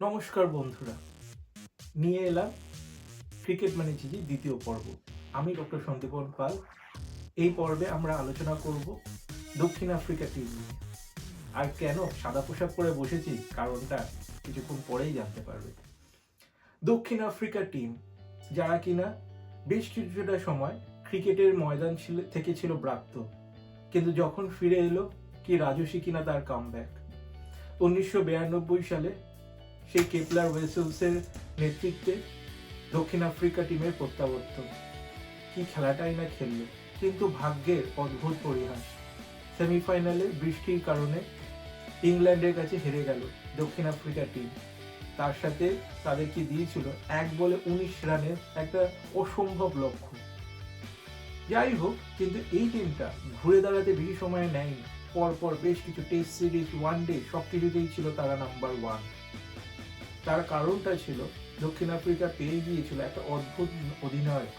নমস্কার বন্ধুরা। নিয়ে এলাম ক্রিকেট মানে চিজি দ্বিতীয় পর্ব। আমি ডক্টর সন্দীপন পাল। এই পর্বে আমরা আলোচনা করব দক্ষিণ আফ্রিকা টিম নিয়ে। আর কেন সাদা পোশাক পরে বসেছি কারণটা কিছুক্ষণ পরেই জানতে পারবে। দক্ষিণ আফ্রিকা টিম যারা কিনা বেশ কিছুটা সময় ক্রিকেটের ময়দান ছিল থেকে ছিল ব্রাত্য। কিন্তু যখন ফিরে এলো, কি রাজস্বী কিনা তার কামব্যাক উনিশশো বিরানব্বই সালে সেই কেপলার ওয়েসেলসের নেতৃত্বে দক্ষিণ আফ্রিকা টিমের প্রত্যাবর্তন। কি খেলাটাই না খেললো, কিন্তু ভাগ্যের অদ্ভুত পরিহাস। সেমিফাইনালে বৃষ্টির কারণে ইংল্যান্ডের কাছে হেরে গেল দক্ষিণ আফ্রিকা টিম। তার সাথে তাদের কি দিয়েছিল এক বলে উনিশ রানের একটা অসম্ভব লক্ষ্য। যাই হোক, কিন্তু এই টিমটা ঘুরে দাঁড়াতে বেশি সময় নেয়নি। পরপর বেশ কিছু টেস্ট সিরিজ ওয়ান ডে সব কিছুতেই ছিল তারা নাম্বার ওয়ান। তার কারণটা ছিল দক্ষিণ আফ্রিকা পেয়ে গিয়েছিল একটা অদ্ভুত অধিনায়ক,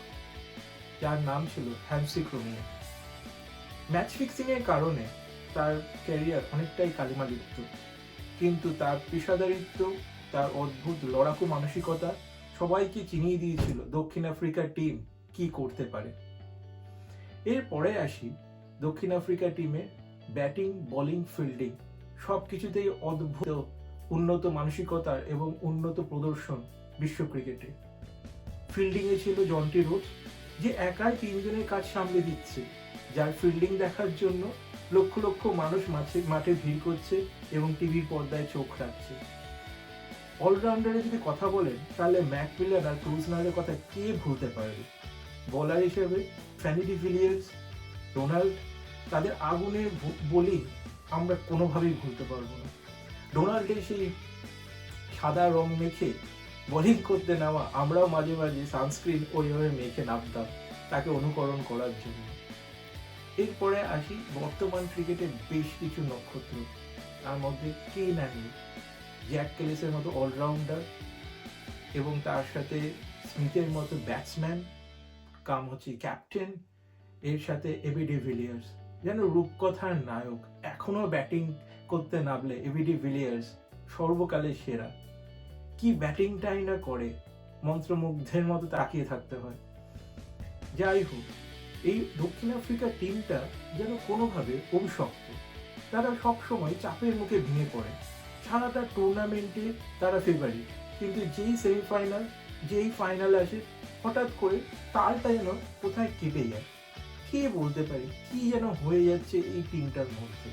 যার নাম ছিল হ্যামসি ক্রোমিয়া ম্যাচ ফিক্সিংয়ের কারণে তার ক্যারিয়ার অনেকটাই কালিমা লিপ্ত কিন্তু তার পেশাদারিত্ব, তার অদ্ভুত লড়াকু মানসিকতা সবাইকে চিনিয়ে দিয়েছিল দক্ষিণ আফ্রিকা টিম কি করতে পারে। এরপরে আসি দক্ষিণ আফ্রিকা টিমের ব্যাটিং, বোলিং, ফিল্ডিং সব কিছুতেই অদ্ভুত উন্নত মানসিকতার এবং উন্নত প্রদর্শন বিশ্ব ক্রিকেটে। ফিল্ডিংয়ে ছিল জন্টি রোজ, যে একাই তিনজনের কাজ সামলে দিচ্ছে, যার ফিল্ডিং দেখার জন্য লক্ষ লক্ষ মানুষ মাঠে মাঠে ভিড় করছে এবং টিভির পর্দায় চোখ রাখছে। অলরাউন্ডারে যদি কথা বলেন, তাহলে ম্যাকমিলার আর ক্রুজনারের কথা কে ভুলতে পারবে? বলার হিসেবে ফ্যানিডি ভিলিয়ার্স ডোনাল্ড তাদের আগুনে বলি আমরা কোনোভাবেই ভুলতে পারব না। ডোনাল্ডের সেই সাদা রং মেখে বোলিং করতে নেওয়া আমরাও মাঝে মাঝে সানস্ক্রিন ওইভাবে মেখে নামতাম তাকে অনুকরণ করার জন্য। এরপরে আসি বর্তমান ক্রিকেটের বেশ কিছু নক্ষত্র। তার মধ্যে কে না নেই জ্যাক কেলিসের মতো অলরাউন্ডার এবং তার সাথে স্মিথের মতো ব্যাটসম্যান কাম হচ্ছে ক্যাপ্টেন, এর সাথে এবি ডিভিলিয়ার্স যেন রূপকথার নায়ক, এখনও ব্যাটিং করতে নামলে এভিডি ভিলিয়ার্স সর্বকালের সেরা। কি ব্যাটিংটাই না করে মন্ত্রমুগ্ধের মতো তাকিয়ে থাকতে হয়। যাই হোক, এই দক্ষিণ আফ্রিকা টিমটা যেন কোনোভাবে অভিশপ্ত। তারা সবসময় চাপের মুখে ভেঙে পড়ে। সারাটা টুর্নামেন্টে তারা ফেভারিট কিন্তু যেই সেমিফাইনাল যেই ফাইনাল আসে, হঠাৎ করে তালটা যেন কোথায় কেটে যায়। কে বলতে পারে কি যেন হয়ে যাচ্ছে এই টিমটার মধ্যে?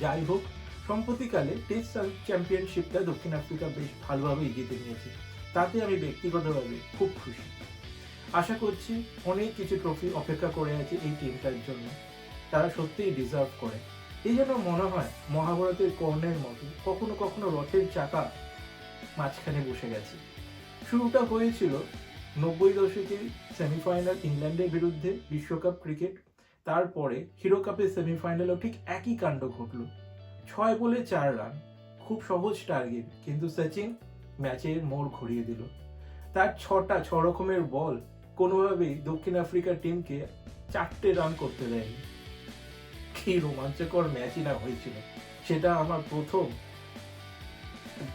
যাই হোক, সম্প্রতিকালে টেস্ট চ্যাম্পিয়নশিপটা দক্ষিণ আফ্রিকা বেশ ভালোভাবে জিতে নিয়েছে। তাতে আমি ব্যক্তিগতভাবে খুব খুশি। আশা করছি অনেক কিছু ট্রফি অপেক্ষা করে আছে এই টিমটার জন্য। তারা সত্যিই ডিজার্ভ করে। এই জন্য মনে হয় মহাভারতের কর্ণের মতো কখনো কখনো রথের চাকা মাঝখানে বসে গেছে। শুরুটা হয়েছিল নব্বই দশকে সেমিফাইনাল ইংল্যান্ডের বিরুদ্ধে বিশ্বকাপ ক্রিকেট তারপরে হিরো কাপের সেমিফাইনালেও ঠিক একই কাণ্ড ঘটলো। ছয় বলে চার রান, খুব সহজ টার্গেট কিন্তু সচিন ম্যাচের মোড় ঘুরিয়ে দিল। তার ছটা ছ রকমের বল কোনোভাবেই দক্ষিণ আফ্রিকার টিমকে চারটে রান করতে দেয়নি। কি রোমাঞ্চকর ম্যাচই না হয়েছিল। সেটা আমার প্রথম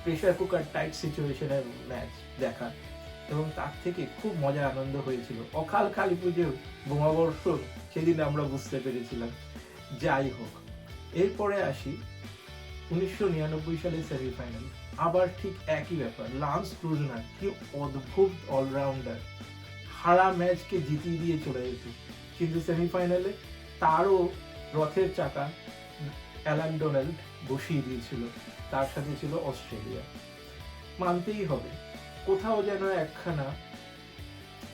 প্রেশার কুকার টাইট সিচুয়েশনের ম্যাচ দেখা। এবং তার থেকে খুব মজা আনন্দ হয়েছিল। অকাল কালী পুজোর বোমাবর্ষণ সেদিন আমরা বুঝতে পেরেছিলাম। যাই হোক, এরপরে আসি উনিশশো নিরানব্বই সালের সেমিফাইনাল আবার ঠিক একই ব্যাপার, লান্স ক্রুজনার, কি অদ্ভুত অলরাউন্ডার হারা ম্যাচকে জিতিয়ে দিয়ে চলে যেত কিন্তু সেমিফাইনালে তারও রথের চাকা অ্যালান ডোনাল্ড বসিয়ে দিয়েছিল। তার সাথে ছিল অস্ট্রেলিয়া। মানতেই হবে, কোথাও যেন একখানা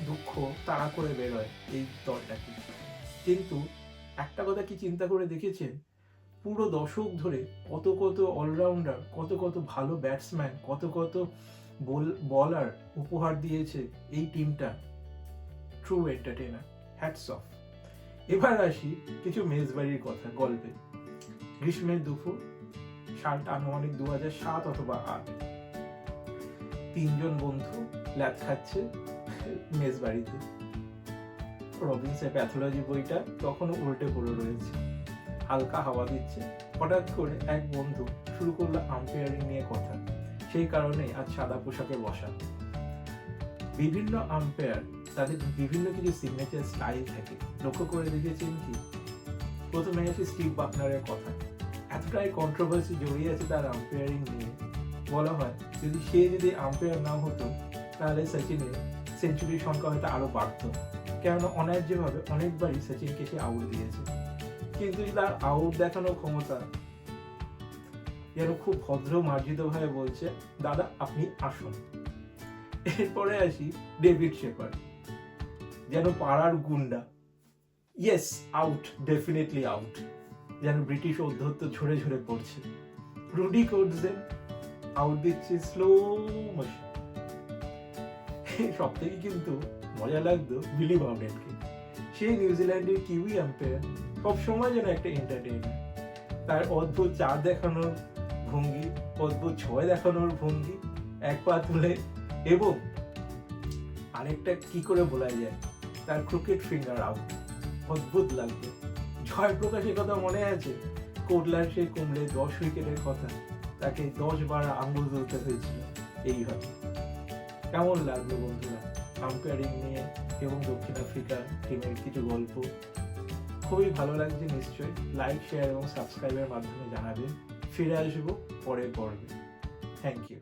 দুঃখ তাড়া করে বেরোয় এই দলটাকে। কিন্তু একটা কথা কি চিন্তা করে দেখেছেন? পুরো দশক ধরে কত কত অলরাউন্ডার কত কত ভালো ব্যাটসম্যান কত কত বল বলার উপহার দিয়েছে এই টিমটা ট্রু এন্টারটেনার হ্যাটস অফ এবার আসি কিছু মেজবাড়ির কথা, গল্পে। গ্রীষ্মের দুপুর সালটা আনুমানিক দু হাজার সাত অথবা আট। তিনজন বন্ধু ল্যাদ খাচ্ছে মেজবাড়িতে। রবিন্সের প্যাথোলজি বইটা তখনও উল্টে পড়ে রয়েছে। হালকা হাওয়া দিচ্ছে। হঠাৎ করে এক বন্ধু শুরু করল আম্পায়ারিং নিয়ে কথা। সেই কারণে আজ সাদা পোশাকে বসা। বিভিন্ন আম্পায়ার তাদের বিভিন্ন কিছু সিগনেচার স্টাইল থাকে। লক্ষ্য করে দেখেছেন কি? প্রথমে আছে স্টিভ বাকনারের কথা। এতটাই কন্ট্রোভার্সি জড়িয়ে আছে তার আম্পায়ারিং নিয়ে। বলা হয়, যদি সে যদি আম্পায়ার না হতো, তাহলে সচিনের সেঞ্চুরির সংখ্যা হয়তো আরও বাড়তো। কেননা অন্যায্যভাবে অনেকবারই সচিনকে সে আউট দিয়েছে। কিন্তু তার আউট দেখানোর ক্ষমতা, যেন খুব ভদ্র মার্জিত ভাবে বলছে, দাদা, আপনি আসুন। এরপরে আসি ডেভিড শেপার, যেন পাড়ার গুন্ডা। ইয়েস আউট ডেফিনেটলি আউট যেন ব্রিটিশ অধ্যত্ত ঝরে ঝরে পড়ছে। রুডি কোটসেন আউট দিচ্ছে স্লো মোশন সব থেকে কিন্তু মজা লাগতো, বিলি বাউডেনকে সেই নিউজিল্যান্ডের কিউই আম্পায়ার সব সময় যেন একটা এন্টারটেইনার তার অদ্ভুত চার দেখানোর ভঙ্গি, অদ্ভুত ছয় দেখানোর ভঙ্গি, এক পা তুলে, এবং আরেকটা কি করে বলা যায়, তার ক্রিকেট ফিঙ্গার আউট অদ্ভুত লাগতো। জয়প্রকাশের কথা মনে আছে? কোটলার সেই কুমড়ে দশ উইকেটের কথা, তাকে দশ বার আঙুল তুলতে হয়েছিল। এইভাবে কেমন লাগল বন্ধুরা? আম্পায়ারিং নিয়ে এবং দক্ষিণ আফ্রিকা টিমের কিছু গল্প। খুবই ভালো লাগছে নিশ্চয়ই। লাইক শেয়ার এবং সাবস্ক্রাইবের মাধ্যমে জানাবেন। ফিরে আসব পরের পর্বে। Thank you